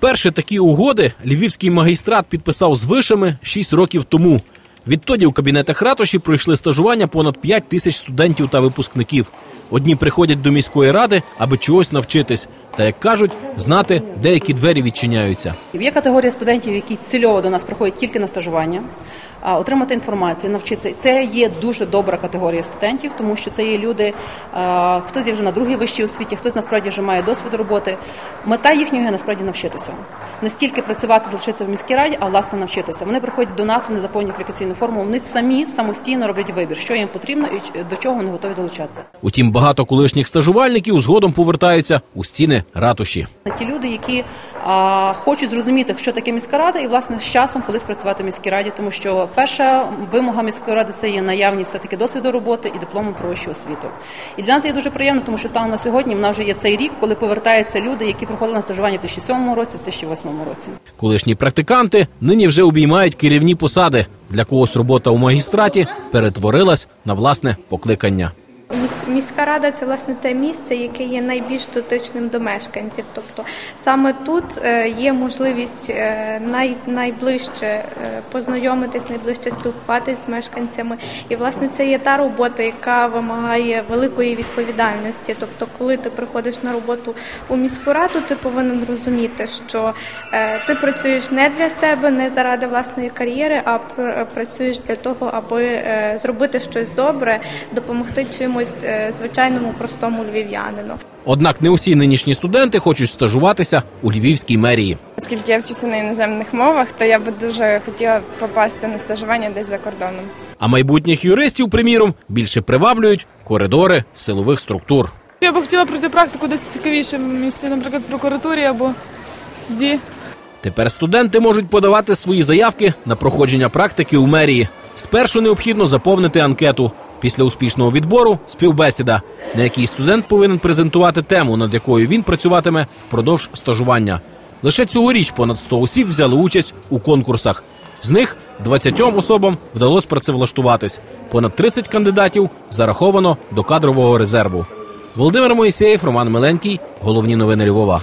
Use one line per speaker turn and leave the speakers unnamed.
Вперше такі угоди львівський магістрат підписав з вишами 6 років тому. Відтоді у кабінетах ратуші пройшли стажування понад 5 тисяч студентів та випускників. Одні приходять до міської ради, аби чогось навчитись, та як кажуть, знати, де які двері відчиняються.
Є категорія студентів, які цільово до нас приходять тільки на стажування, отримати інформацію, навчитися. Це є дуже добра категорія студентів, тому що це є люди, хтось є вже на другій вищій освіті, хтось насправді вже має досвід роботи. Мета їхнього є насправді навчитися. Не стільки працювати, залишитися в міській раді, а власне навчитися. Вони приходять до нас, вони заповнюють аплікаційну форму. Вони самі самостійно роблять вибір, що їм потрібно і до чого вони готові долучатися.
Утім, багато колишніх стажувальників згодом повертаються у стіни ратуші.
Ті люди, які а, хочуть зрозуміти, що таке міська рада, і власне з часом колись працювати в міській раді, тому що перша вимога міської ради це є наявність все таки досвіду роботи і диплому про вищу освіту. І для нас є дуже приємно, тому що станом на сьогодні в нас вже є цей рік, коли повертаються люди, які проходили на стажування в 2007 році, в 2008 році.
Колишні практиканти нині вже обіймають керівні посади. Для когось робота у магістраті перетворилась на власне покликання.
Міс- Міська рада це власне те місце, яке є найбільш дотичним до мешканців. Тобто саме тут е, є можливість е, най, найближче е, познайомитись, найближче спілкуватись з мешканцями. І власне це є та робота, яка вимагає великої відповідальності. Тобто, коли ти приходиш на роботу у міську раду, ти повинен розуміти, що ти працюєш не для себе, не заради власної кар'єри, а працюєш для того, аби зробити щось добре, допомогти чимось е, звичайному простому львів'янину.
Однак не усі нинішні студенти хочуть стажуватися у львівській мерії.
Оскільки я вчуся на іноземних мовах, то я би дуже хотіла попасти на стажування десь за кордоном.
А майбутніх юристів, приміром, більше приваблюють коридори силових структур.
Я би хотіла пройти практику десь цікавіше місце, наприклад, в прокуратурі або в суді.
Тепер студенти можуть подавати свої заявки на проходження практики у мерії. Спершу необхідно заповнити анкету. Після успішного відбору співбесіда, на якій студент повинен презентувати тему, над якою він працюватиме впродовж стажування. Лише цьогоріч понад 100 осіб взяли участь у конкурсах. З них 20 особам вдалося працевлаштуватись. Понад 30 кандидатів зараховано до кадрового резерву. Володимир Моїсеєв, Роман Миленький. Головні новини Львова.